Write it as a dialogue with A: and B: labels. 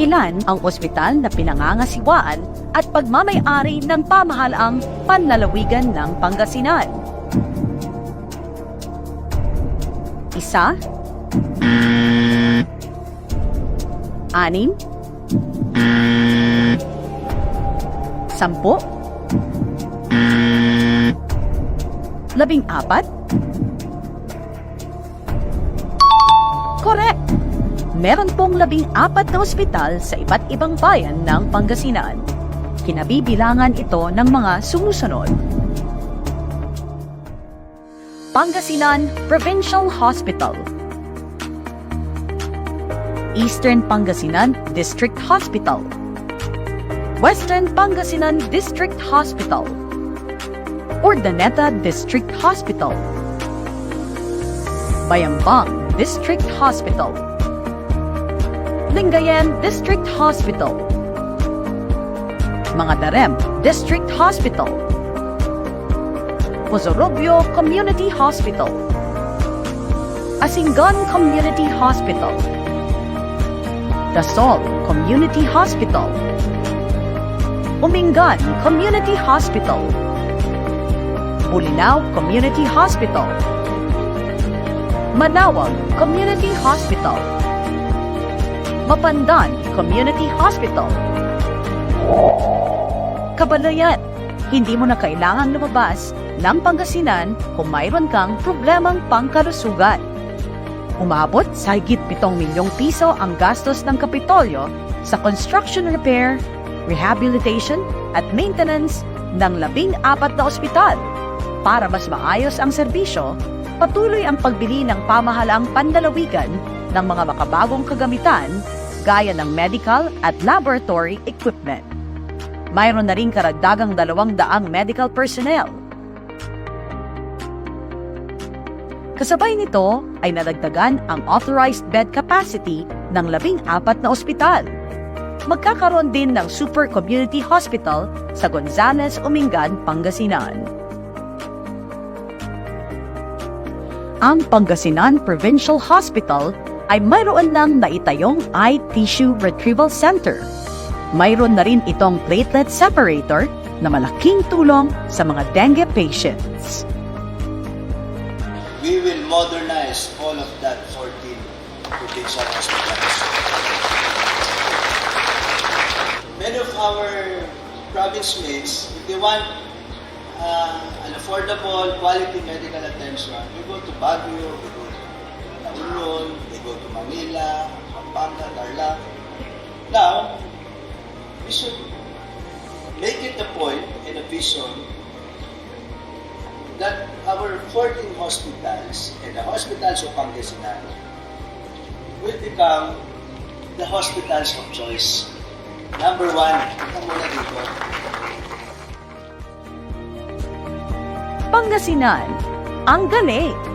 A: ilan ang ospital na pinangangasiwaan at pagmamayari ng pamahalaang panlalawigan ng Pangasinan. Isa, anim, sampo, labing apat, Correct! Meron pong labing apat na ospital sa iba't ibang bayan ng Pangasinan. Kinabibilangan ito ng mga sumusunod. Pangasinan Provincial Hospital. Eastern Pangasinan District Hospital. Western Pangasinan District Hospital. Urdaneta District Hospital. Bayambang District Hospital Lingayen District Hospital. Mga Darem District Hospital. Pozorobio Community Hospital. Asingan Community Hospital. Dasol Community Hospital. Umingan Community Hospital. Bulinaw Community Hospital. Manawag Community Hospital Mapandan Community Hospital Kabalayan, hindi mo na kailangang lumabas ng Pangasinan kung mayroon kang problemang pangkalusugan. Umabot sa higit 7 milyong piso ang gastos ng Kapitolyo sa construction repair, rehabilitation at maintenance ng labing apat na ospital. Para mas maayos ang serbisyo, patuloy ang pagbili ng pamahalaang pandalawigan ng mga makabagong kagamitan gaya ng medical at laboratory equipment. Mayroon na rin karagdagang dalawang daang medical personnel. Kasabay nito ay nadagdagan ang authorized bed capacity ng labing apat na ospital. Magkakaroon din ng Super Community Hospital sa Gonzales, Umingan, Pangasinan. Ang Pangasinan Provincial Hospital ay mayroon ng naitayong eye tissue retrieval center. Mayroon na rin itong platelet separator na malaking tulong sa mga dengue patients.
B: we will modernize all of that 14 provincial hospitals. Many of our province mates, if they want uh, an affordable, quality medical attention, they go to Baguio, they go Naulon, they go to Manila, Pampanga, Tarlac. Now, we should make it a point and a vision that our 14 hospitals and the hospitals of Pangasinan will become the hospitals of choice. Number one, muna dito.
A: Pangasinan, ang galing!